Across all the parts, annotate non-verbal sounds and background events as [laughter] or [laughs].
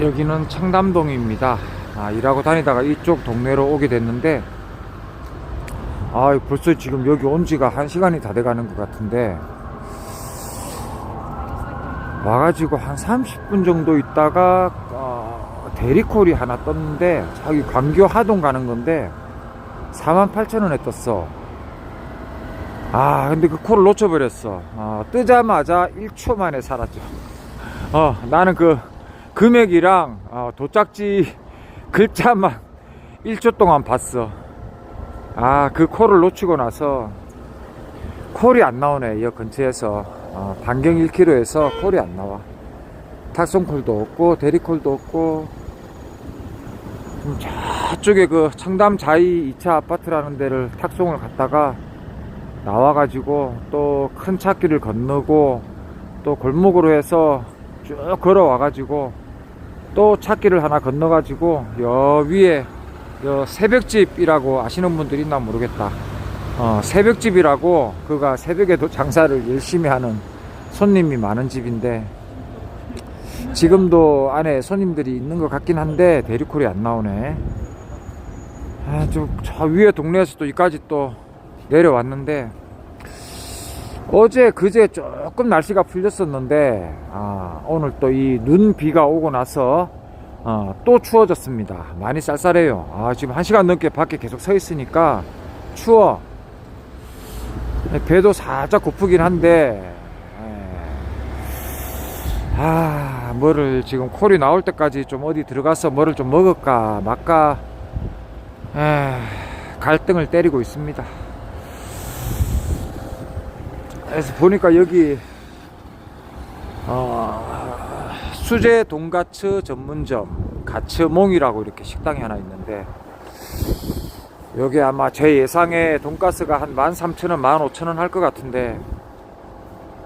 여기는 청담동입니다. 아, 일하고 다니다가 이쪽 동네로 오게 됐는데, 아, 벌써 지금 여기 온 지가 한 시간이 다 돼가는 것 같은데, 와가지고 한 30분 정도 있다가, 어, 대리콜이 하나 떴는데, 자기 광교 하동 가는 건데, 48,000원에 떴어. 아, 근데 그 콜을 놓쳐버렸어. 어, 뜨자마자 1초 만에 사라져. 어, 나는 그 금액이랑 어, 도착지 [laughs] 글자만 [laughs] 1초 동안 봤어. 아, 그 콜을 놓치고 나서 콜이 안 나오네. 이 근처에서 어, 반경 1km에서 콜이 안 나와. 탁송콜도 없고 대리콜도 없고 좀 저쪽에 그 청담 자이 2차 아파트라는 데를 탁송을 갔다가 나와가지고 또큰 찾기를 건너고 또 골목으로 해서 쭉 걸어와가지고 또 찾기를 하나 건너가지고 여 위에 여 새벽집이라고 아시는 분들이 있나 모르겠다. 어, 새벽집이라고 그가 새벽에도 장사를 열심히 하는 손님이 많은 집인데 지금도 안에 손님들이 있는 것 같긴 한데 대리콜이 안 나오네. 아, 좀저 위에 동네에서 또 여기까지 또 내려왔는데 어제 그제 조금 날씨가 풀렸었는데 아, 오늘 또 이 눈 비가 오고 나서 어, 또 추워졌습니다. 많이 쌀쌀해요. 아, 지금 한 시간 넘게 밖에 계속 서 있으니까 추워. 배도 살짝 고프긴 한데 에, 아, 뭐를 지금 콜이 나올 때까지 좀 어디 들어가서 뭐를 좀 먹을까 에, 갈등을 때리고 있습니다. 그래서 보니까 여기 어, 수제 돈가츠 전문점 가츠몽이라고 이렇게 식당이 하나 있는데 여기 아마 제 예상에 돈가스가 한 13,000원, 15,000원 할 것 같은데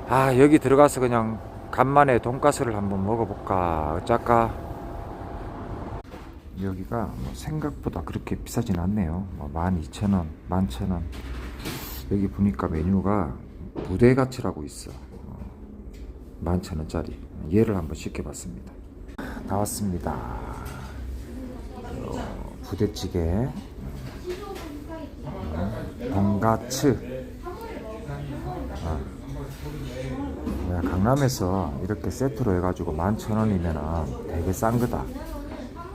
아 여기 들어가서 그냥 간만에 돈가스를 한번 먹어볼까 어쩔까? 여기가 뭐 생각보다 그렇게 비싸진 않네요. 뭐 12,000원, 11,000원. 여기 보니까 메뉴가 부대 가치라고 있어. 어, 11,000원짜리. 얘를 한번 시켜봤습니다. 나왔습니다. 어, 부대찌개. 어, 돈가츠. 어. 야, 강남에서 이렇게 세트로 해가지고 11,000원이면 되게 싼 거다.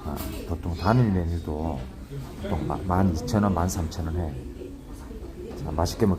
어, 보통 단일 메뉴도 보통 12,000원, 13,000원 해. 자, 맛있게 먹겠습니다.